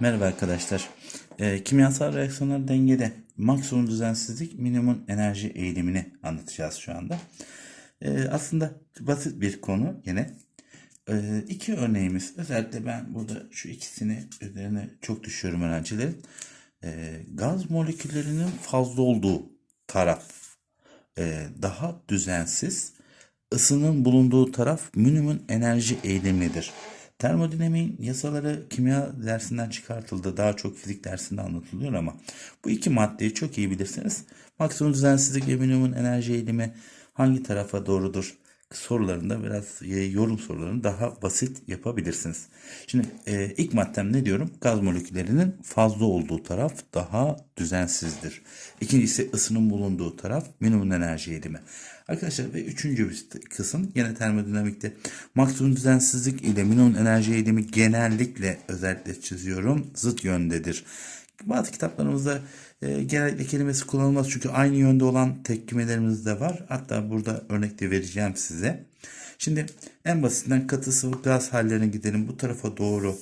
Merhaba arkadaşlar. Ee, kimyasal reaksiyonlar dengede maksimum düzensizlik minimum enerji eğilimini anlatacağız şu anda. Ee, aslında basit bir konu yine. Ee, iki örneğimiz özellikle ben burada şu ikisini üzerine çok düşüyorum öğrencilerin. Ee, gaz moleküllerinin fazla olduğu taraf e, daha düzensiz, ısının bulunduğu taraf minimum enerji eğilimidir. Termodinamiğin yasaları kimya dersinden çıkartıldı. Daha çok fizik dersinde anlatılıyor ama bu iki maddeyi çok iyi bilirsiniz. Maksimum düzensizlik ve minimum enerji eğilimi hangi tarafa doğrudur sorularında biraz e, yorum sorularını daha basit yapabilirsiniz. Şimdi e, ilk maddem ne diyorum? Gaz moleküllerinin fazla olduğu taraf daha düzensizdir. İkincisi ısının bulunduğu taraf minimum enerji eğilimi. Arkadaşlar ve üçüncü bir kısım yine termodinamikte maksimum düzensizlik ile minimum enerji eğilimi genellikle özellikle çiziyorum. Zıt yöndedir. Bazı kitaplarımızda e, genellikle kelimesi kullanılmaz çünkü aynı yönde olan tepkimelerimiz de var. Hatta burada örnek de vereceğim size. Şimdi en basitinden katı sıvı gaz hallerine gidelim. Bu tarafa doğru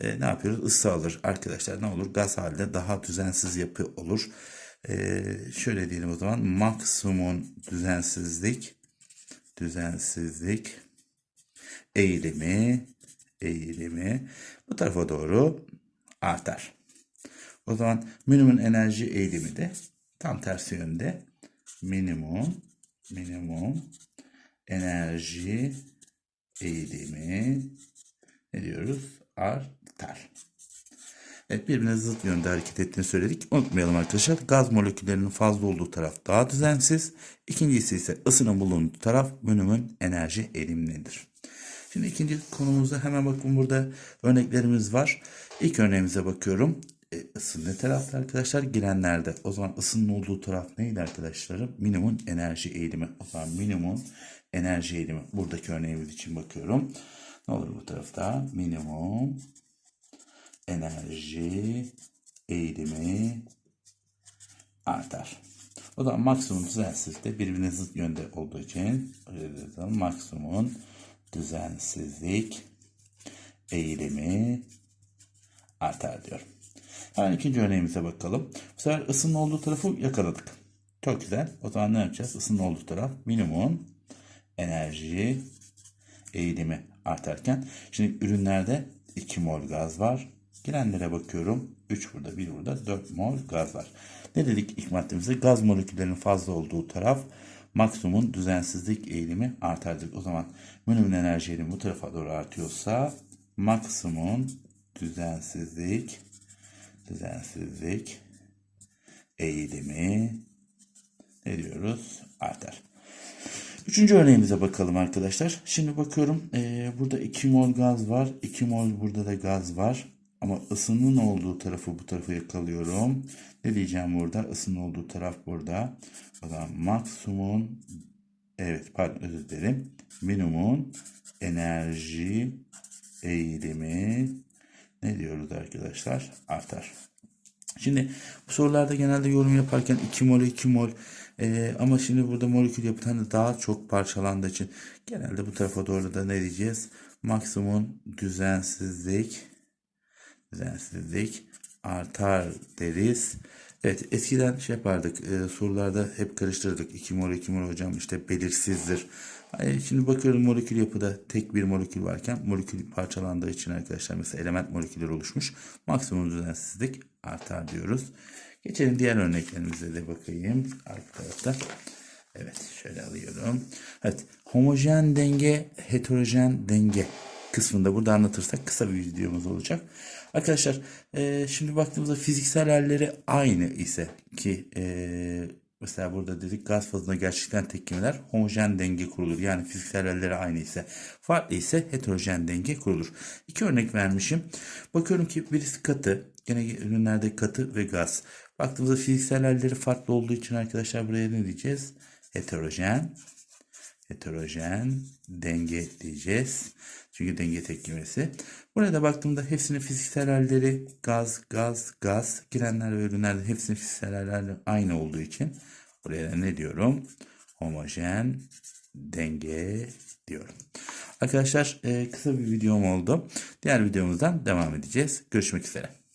e, ne yapıyoruz? Isı alır arkadaşlar. Ne olur? Gaz halde daha düzensiz yapı olur. E, şöyle diyelim o zaman. Maksimum düzensizlik düzensizlik eğilimi eğilimi bu tarafa doğru artar. O zaman minimum enerji eğilimi de tam tersi yönde. Minimum minimum enerji eğilimi ne diyoruz? Artar. Evet birbirine zıt yönde hareket ettiğini söyledik. Unutmayalım arkadaşlar. Gaz moleküllerinin fazla olduğu taraf daha düzensiz. İkincisi ise ısının bulunduğu taraf minimum enerji eğilimidir. Şimdi ikinci konumuzda hemen bakın burada örneklerimiz var. İlk örneğimize bakıyorum. Isı ne tarafta arkadaşlar? Girenlerde. O zaman ısının olduğu taraf neydi arkadaşlarım? Minimum enerji eğilimi. O zaman minimum enerji eğilimi. Buradaki örneğimiz için bakıyorum. Ne olur bu tarafta? Minimum enerji eğilimi artar. O da maksimum düzensizlikte birbirine zıt yönde olduğu için maksimum düzensizlik eğilimi artar diyorum. Hemen ikinci örneğimize bakalım. Bu sefer ısının olduğu tarafı yakaladık. Çok güzel. O zaman ne yapacağız? Isının olduğu taraf minimum enerji eğilimi artarken. Şimdi ürünlerde 2 mol gaz var. Girenlere bakıyorum. 3 burada, 1 burada, 4 mol gaz var. Ne dedik ilk maddemizde? Gaz moleküllerinin fazla olduğu taraf maksimum düzensizlik eğilimi artardır. O zaman minimum enerji eğilimi bu tarafa doğru artıyorsa maksimum düzensizlik düzensizlik eğilimi ne diyoruz? Artar. Üçüncü örneğimize bakalım arkadaşlar. Şimdi bakıyorum e, burada 2 mol gaz var. 2 mol burada da gaz var. Ama ısının olduğu tarafı bu tarafa yakalıyorum. Ne diyeceğim burada? Isının olduğu taraf burada. O zaman maksimum evet pardon özür dilerim. Minimum enerji eğilimi ne diyoruz arkadaşlar? Artar. Şimdi bu sorularda genelde yorum yaparken 2 mol 2 mol ee, ama şimdi burada molekül yapı hani daha çok parçalandığı için genelde bu tarafa doğru da ne diyeceğiz? Maksimum düzensizlik düzensizlik artar deriz. Evet eskiden şey yapardık e, sorularda hep karıştırdık. 2 mol 2 mol hocam işte belirsizdir. Yani şimdi bakıyorum molekül yapıda tek bir molekül varken molekül parçalandığı için arkadaşlar mesela element moleküller oluşmuş. Maksimum düzensizlik artar diyoruz. Geçelim diğer örneklerimize de bakayım. Arka tarafta. Evet şöyle alıyorum. Evet homojen denge heterojen denge kısmında burada anlatırsak kısa bir videomuz olacak. Arkadaşlar e, şimdi baktığımızda fiziksel halleri aynı ise ki e, mesela burada dedik gaz fazında gerçekten tepkimeler homojen denge kurulur. Yani fiziksel halleri aynı ise farklı ise heterojen denge kurulur. İki örnek vermişim. Bakıyorum ki birisi katı. Gene ürünlerde katı ve gaz. Baktığımızda fiziksel halleri farklı olduğu için arkadaşlar buraya ne diyeceğiz? Heterojen heterojen denge diyeceğiz. Çünkü denge tepkimesi. Burada baktığımda hepsinin fiziksel halleri gaz, gaz, gaz. Girenler ve ürünlerde hepsinin fiziksel halleri aynı olduğu için buraya ne diyorum? Homojen denge diyorum. Arkadaşlar kısa bir videom oldu. Diğer videomuzdan devam edeceğiz. Görüşmek üzere.